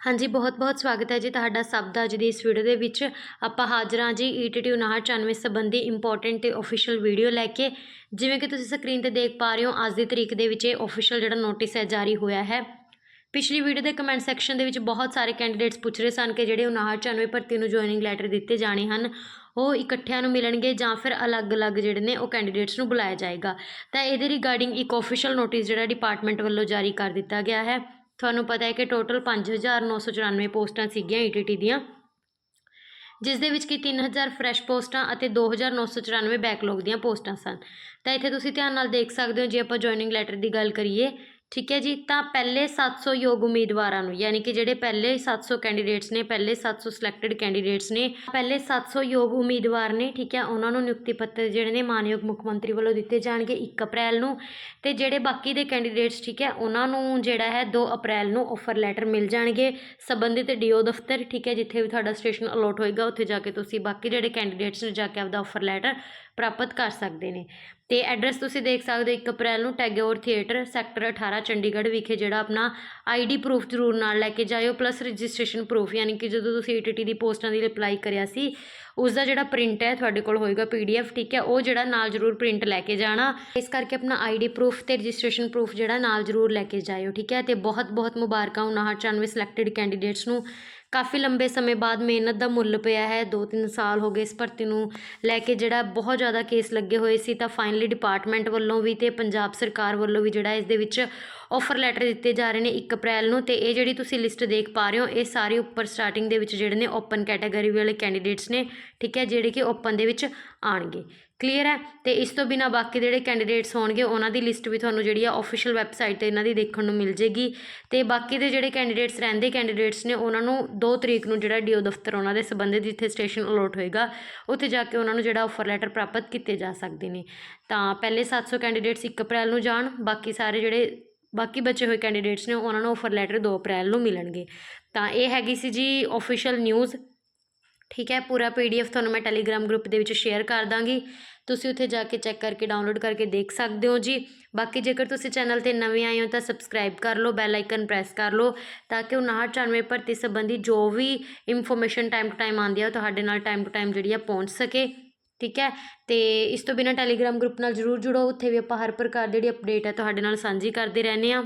ਹਾਂਜੀ, ਬਹੁਤ-ਬਹੁਤ ਸਵਾਗਤ ਹੈ ਜੀ ਤੁਹਾਡਾ ਸਭ ਦਾ ਅੱਜ ਦੀ ਇਸ ਵੀਡੀਓ ਦੇ ਵਿੱਚ। ਆਪਾਂ ਹਾਜ਼ਰ ਹਾਂ ਜੀ ਈਟੀਟੀ 5994 ਸੰਬੰਧੀ ਇੰਪੋਰਟੈਂਟ ਤੇ ਅਫੀਸ਼ੀਅਲ ਵੀਡੀਓ ਲੈ ਕੇ। ਜਿਵੇਂ ਕਿ ਤੁਸੀਂ ਸਕਰੀਨ ਤੇ ਦੇਖ ਪਾ ਰਹੇ ਹੋ, ਅੱਜ ਦੀ ਤਰੀਕ ਦੇ ਵਿੱਚ ਇਹ ਅਫੀਸ਼ੀਅਲ ਜਿਹੜਾ ਨੋਟਿਸ ਹੈ ਜਾਰੀ ਹੋਇਆ ਹੈ। ਪਿਛਲੀ ਵੀਡੀਓ ਦੇ ਕਮੈਂਟ ਸੈਕਸ਼ਨ ਦੇ ਵਿੱਚ ਬਹੁਤ ਸਾਰੇ ਕੈਂਡੀਡੇਟਸ ਪੁੱਛ ਰਹੇ ਸਨ ਕਿ ਜਿਹੜੇ 5994 ਭਰਤੀ ਨੂੰ ਜੁਆਇਨਿੰਗ ਲੈਟਰ ਦਿੱਤੇ ਜਾਣੇ ਹਨ ਉਹ ਇਕੱਠਿਆਂ ਨੂੰ ਮਿਲਣਗੇ ਜਾਂ ਫਿਰ ਅਲੱਗ-ਅਲੱਗ ਜਿਹੜੇ ਨੇ ਉਹ ਕੈਂਡੀਡੇਟਸ ਨੂੰ ਬੁਲਾਇਆ ਜਾਏਗਾ। ਤਾਂ ਇਹਦੇ ਰਿਗਾਰਡਿੰਗ ਇੱਕ ਅਫੀਸ਼ੀਅਲ ਨੋਟਿਸ ਜਿਹੜਾ ਡਿਪਾਰਟਮੈਂਟ ਵੱਲੋਂ ਜਾਰੀ ਕਰ ਦਿੱਤਾ ਗਿਆ ਹੈ। ਤੁਹਾਨੂੰ ਪਤਾ ਹੈ ਕਿ ਟੋਟਲ 5994 ਪੋਸਟਾਂ ਸੀਗੀਆਂ ਈਟੀਟੀ ਦੀਆਂ, ਜਿਸ ਦੇ ਵਿੱਚ ਕਿ 3000 ਫਰੈਸ਼ ਪੋਸਟਾਂ ਅਤੇ 2994 ਬੈਕਲੌਗ ਦੀਆਂ ਪੋਸਟਾਂ ਸਨ। ਤਾਂ ਇੱਥੇ ਤੁਸੀਂ ਧਿਆਨ ਨਾਲ ਦੇਖ ਸਕਦੇ ਹੋ, ਜੇ ਆਪਾਂ ਜੁਆਇਨਿੰਗ ਲੈਟਰ ਦੀ ਗੱਲ ਕਰੀਏ ਠੀਕ ਹੈ ਜੀ, ਤਾਂ ਪਹਿਲੇ 700 ਯੋਗ ਉਮੀਦਵਾਰਾਂ ਨੂੰ, ਯਾਨੀ ਕਿ ਜਿਹੜੇ ਪਹਿਲੇ 700 ਕੈਂਡੀਡੇਟਸ ਨੇ, ਪਹਿਲੇ 700 ਸਿਲੈਕਟਡ ਕੈਂਡੀਡੇਟਸ ਨੇ, ਪਹਿਲੇ 700 ਯੋਗ ਉਮੀਦਵਾਰ ਨੇ, ਠੀਕ ਹੈ, ਉਹਨਾਂ ਨੂੰ ਨਿਯੁਕਤੀ ਪੱਤਰ ਜਿਹੜੇ ਨੇ ਮਾਨਯੋਗ ਮੁੱਖ ਮੰਤਰੀ ਵੱਲੋਂ ਦਿੱਤੇ ਜਾਣਗੇ 1 ਅਪ੍ਰੈਲ ਨੂੰ, ਤੇ ਜਿਹੜੇ ਬਾਕੀ ਦੇ ਕੈਂਡੀਡੇਟਸ ਠੀਕ ਹੈ, ਉਹਨਾਂ ਨੂੰ ਜਿਹੜਾ ਹੈ 2 ਅਪ੍ਰੈਲ ਨੂੰ ਆਫਰ ਲੈਟਰ ਮਿਲ ਜਾਣਗੇ, ਸੰਬੰਧਿਤ ਡੀਓ ਦਫ਼ਤਰ, ਠੀਕ ਹੈ, ਜਿੱਥੇ ਵੀ ਤੁਹਾਡਾ ਸਟੇਸ਼ਨ ਅਲੋਟ ਹੋਏਗਾ, ਉੱਥੇ ਜਾ ਕੇ ਤੁਸੀਂ ਬਾਕੀ ਜਿਹੜੇ ਕੈਂਡੀਡੇਟਸ ਨੇ ਜਾ ਕੇ ਆਪਦਾ ਆਫਰ ਲੈਟਰ ਪ੍ਰਾਪਤ ਕਰ ਸਕਦੇ ਨੇ। ਤੇ ਐਡਰੈਸ ਤੁਸੀਂ ਦੇਖ ਸਕਦੇ ਹੋ 1 ਅਪ੍ਰੈਲ ਨੂੰ ਟੈਗੋਰ ਥੀਏਟਰ ਸੈਕਟਰ 18 ਚੰਡੀਗੜ੍ਹ ਵਿਖੇ ਜਿਹੜਾ ਆਪਣਾ ਆਈਡੀ ਪ੍ਰੂਫ ਜ਼ਰੂਰ ਨਾਲ ਲੈ ਕੇ ਜਾਇਓ ਪਲੱਸ ਰਜਿਸਟ੍ਰੇਸ਼ਨ ਪ੍ਰੂਫ ਯਾਨੀ ਕਿ ਜਦੋਂ ਤੁਸੀਂ ਈਟੀਟੀ ਦੀ ਪੋਸਟਾਂ ਦੀ ਅਪਲਾਈ ਕਰਿਆ ਸੀ ਉਸ ਦਾ ਜਿਹੜਾ ਪ੍ਰਿੰਟ ਹੈ ਤੁਹਾਡੇ ਕੋਲ ਹੋਏਗਾ ਪੀਡੀਐਫ ਠੀਕ ਹੈ? ਉਹ ਜਿਹੜਾ ਨਾਲ ਜ਼ਰੂਰ ਪ੍ਰਿੰਟ ਲੈ ਕੇ ਜਾਣਾ। ਇਸ ਕਰਕੇ ਆਪਣਾ ਆਈਡੀ ਪ੍ਰੂਫ ਤੇ ਰਜਿਸਟ੍ਰੇਸ਼ਨ ਪ੍ਰੂਫ ਜਿਹੜਾ ਨਾਲ ਜ਼ਰੂਰ ਲੈ ਕੇ ਜਾਇਓ, ਠੀਕ ਹੈ? ਤੇ ਬਹੁਤ ਬਹੁਤ ਮੁਬਾਰਕਾਂ ਉਹਨਾਂ 5994 ਸਿਲੈਕਟਡ ਕੈਂਡੀਡੇਟਸ ਨੂੰ। ਕਾਫੀ ਲੰਬੇ ਸਮੇਂ ਬਾਅਦ ਮਿਹਨਤ ਦਾ ਮੁੱਲ ਪਿਆ ਹੈ। 2-3 ਸਾਲ ਹੋ ਗਏ ਇਸ ਭਰਤੀ ਨੂੰ ਲੈ ਕੇ, ਜਿਹੜਾ ਬਹੁਤ ਜ਼ਿਆਦਾ ਕੇਸ ਲੱਗੇ ਹੋਏ ਸੀ ਤਾਂ ਫਾਈਨਲੀ ਡਿਪਾਰਟਮੈਂਟ ਵੱਲੋਂ ਵੀ ਤੇ ਪੰਜਾਬ ਸਰਕਾਰ ਵੱਲੋਂ ਵੀ ਜਿਹੜਾ ਇਸ ਦੇ ਵਿੱਚ ਆਫਰ ਲੈਟਰ ਦਿੱਤੇ ਜਾ ਰਹੇ ਨੇ 1 ਅਪ੍ਰੈਲ ਨੂੰ ਤੇ ਇਹ ਜਿਹੜੀ ਤੁਸੀਂ ਲਿਸਟ ਦੇਖ ਪਾ ਰਹੇ ਹੋ, ਇਹ ਸਾਰੇ ਉੱਪਰ ਸਟਾਰਟਿੰਗ ਦੇ ਵਿੱਚ ਜਿਹੜੇ ਨੇ ਓਪਨ ਕੈਟਾਗਰੀ ਵਾਲੇ ਕੈਂਡੀਡੇਟਸ ਨੇ, ਠੀਕ ਹੈ, ਜਿਹੜੇ ਕਿ ਓਪਨ ਦੇ ਵਿੱਚ ਆਣਗੇ ਕਲੀਅਰ ਹੈ? ਤੇ ਇਸ ਤੋਂ ਬਿਨਾ ਬਾਕੀ ਜਿਹੜੇ ਕੈਂਡੀਡੇਟਸ ਹੋਣਗੇ, ਉਹਨਾਂ ਦੀ ਲਿਸਟ ਵੀ ਤੁਹਾਨੂੰ ਜਿਹੜੀ ਆ ਆਫੀਸ਼ੀਅਲ ਵੈਬਸਾਈਟ ਤੇ ਇਹਨਾਂ ਦੀ ਦੇਖਣ ਨੂੰ ਮਿਲ ਜੇਗੀ। ਤੇ ਬਾਕੀ ਦੇ ਜਿਹੜੇ ਕੈਂਡੀਡੇਟਸ ਰਹਿੰਦੇ ਕੈਂਡੀਡੇਟਸ ਨੇ, ਉਹਨਾਂ ਨੂੰ 2 ਤਰੀਕ ਨੂੰ ਜਿਹੜਾ ਡੀਓ ਦਫ਼ਤਰ ਉਹਨਾਂ ਦੇ ਸੰਬੰਧਿਤ ਜਿੱਥੇ ਸਟੇਸ਼ਨ ਅਲੋਟ ਹੋਏਗਾ, ਉੱਥੇ ਜਾ ਕੇ ਉਹਨਾਂ ਨੂੰ ਜਿਹੜਾ ਆਫਰ ਲੈਟਰ ਪ੍ਰਾਪਤ ਕੀਤੇ ਜਾ ਸਕਦੇ ਨੇ। ਤਾਂ ਪਹਿਲੇ 700 ਕੈਂਡੀਡੇਟਸ 1 ਅਪ੍ਰੈਲ ਨੂੰ ਜਾਣ, ਬਾਕੀ ਸਾਰੇ ਜਿਹੜੇ ਬਾਕੀ ਬਚੇ ਹੋਏ ਕੈਂਡੀਡੇਟਸ ਨੇ, ਉਹਨਾਂ ਨੂੰ ਆਫਰ ਲੈਟਰ 2 ਅਪ੍ਰੈਲ ਨੂੰ ਮਿਲਣਗੇ। ਤਾਂ ਇਹ ਹੈਗੀ ਸੀ ਜੀ ਆਫੀਸ਼ੀਅਲ ਨਿਊਜ਼ ਠੀਕ ਹੈ, ਪੂਰਾ ਪੀਡੀਐਫ ਤੁਹਾਨੂੰ ਮੈਂ ਟੈਲੀਗ੍ਰਾਮ ਗਰੁੱਪ ਦੇ ਵਿੱਚ ਸ਼ੇਅਰ ਕਰ ਦਾਂਗੀ। ਤੁਸੀਂ ਉੱਥੇ ਜਾ ਕੇ ਚੈੱਕ ਕਰਕੇ ਡਾਊਨਲੋਡ ਕਰਕੇ ਦੇਖ ਸਕਦੇ ਹੋ ਜੀ। ਬਾਕੀ ਜੇਕਰ ਤੁਸੀਂ ਚੈਨਲ ਤੇ ਨਵੇਂ ਆਏ ਹੋ ਤਾਂ ਸਬਸਕ੍ਰਾਈਬ ਕਰ ਲਓ ਬੈਲ ਆਈਕਨ ਪ੍ਰੈਸ ਕਰ ਲਓ ਤਾਂ ਕਿ 5994 ਭਰਤੀ ਸੰਬੰਧੀ ਜੋ ਵੀ ਇਨਫੋਰਮੇਸ਼ਨ ਟਾਈਮ ਟੂ ਟਾਈਮ ਆਉਂਦੀ ਹੈ ਉਹ ਤੁਹਾਡੇ ਨਾਲ ਟਾਈਮ ਟੂ ਟਾਈਮ ਜਿਹੜੀ ਆ ਪਹੁੰਚ ਸਕੇ। ਠੀਕ ਹੈ, ਤੇ ਇਸ ਤੋਂ ਬਿਨਾ ਟੈਲੀਗ੍ਰਾਮ ਗਰੁੱਪ ਨਾਲ ਜਰੂਰ ਜੁੜੋ, ਉੱਥੇ ਵੀ ਆਪਾਂ ਹਰ ਪ੍ਰਕਾਰ ਦੀ ਜਿਹੜੀ ਅਪਡੇਟ ਹੈ ਤੁਹਾਡੇ ਨਾਲ ਸਾਂਝੀ ਕਰਦੇ ਰਹਿੰਦੇ ਆ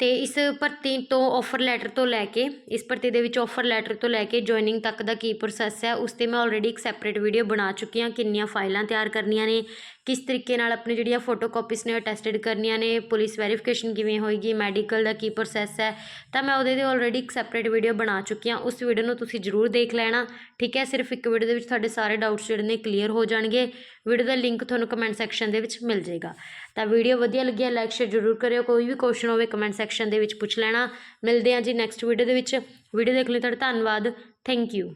ਅਤੇ ਇਸ ਭਰਤੀ ਤੋਂ ਔਫਰ ਲੈਟਰ ਤੋਂ ਲੈ ਕੇ, ਇਸ ਭਰਤੀ ਦੇ ਵਿੱਚ ਔਫਰ ਲੈਟਰ ਤੋਂ ਲੈ ਕੇ ਜੁਆਇਨਿੰਗ ਤੱਕ ਦਾ ਕੀ ਪ੍ਰੋਸੈਸ ਹੈ, ਉਸ ਤੇ ਮੈਂ ਆਲਰੇਡੀ ਇੱਕ ਸੈਪਰੇਟ ਵੀਡੀਓ ਬਣਾ ਚੁੱਕੀ ਹਾਂ, ਕਿੰਨੀਆਂ ਫਾਈਲਾਂ ਤਿਆਰ ਕਰਨੀਆਂ ਨੇ, ਕਿਸ ਤਰੀਕੇ ਨਾਲ ਆਪਣੀ ਜਿਹੜੀਆਂ ਫੋਟੋ ਫੋਟੋਕਾਪੀਸ ਨੇ ਅਟੈਸਟਡ ਕਰਨੀਆਂ ਨੇ ਪੁਲਿਸ ਵੈਰੀਫਿਕੇਸ਼ਨ ਕਿਵੇਂ ਹੋਏਗੀ ਮੈਡੀਕਲ ਦਾ ਕੀ ਪ੍ਰੋਸੈਸ ਹੈ, ਤਾਂ ਮੈਂ ਉਹਦੇ ਤੇ ਆਲਰੇਡੀ ਇੱਕ ਸੈਪਰੇਟ ਵੀਡੀਓ ਬਣਾ ਚੁੱਕੀ ਹਾਂ, ਉਸ ਵੀਡੀਓ ਨੂੰ ਤੁਸੀਂ ਜ਼ਰੂਰ ਦੇਖ ਲੈਣਾ, ਠੀਕ ਹੈ, ਸਿਰਫ ਇੱਕ ਵੀਡੀਓ ਦੇ ਵਿੱਚ ਤੁਹਾਡੇ ਸਾਰੇ ਡਾਊਟਸ ਜਿਹੜੇ ਨੇ ਕਲੀਅਰ ਹੋ ਜਾਣਗੇ ਵੀਡੀਓ ਦਾ ਲਿੰਕ ਤੁਹਾਨੂੰ ਕਮੈਂਟ ਸੈਕਸ਼ਨ ਦੇ ਵਿੱਚ ਮਿਲ ਜਾਏਗਾ, ਤਾਂ ਵੀਡੀਓ ਵਧੀਆ ਲੱਗਿਆ ਲਾਈਕ ਸ਼ੇਅਰ ਜ਼ਰੂਰ ਕਰਿਓ, ਕੋਈ ਵੀ ਕੁਐਸਚਨ ਹੋਵੇ ਕਮੈਂਟ ਸੈਕਸ਼ਨ ਦੇ ਵਿੱਚ ਪੁੱਛ ਲੈਣਾ। ਮਿਲਦੇ ਹਾਂ ਜੀ ਨੈਕਸਟ ਵੀਡੀਓ ਦੇ ਵਿੱਚ। ਵੀਡੀਓ ਦੇਖ ਲਈ ਤੁਹਾਡਾ ਧੰਨਵਾਦ। Thank you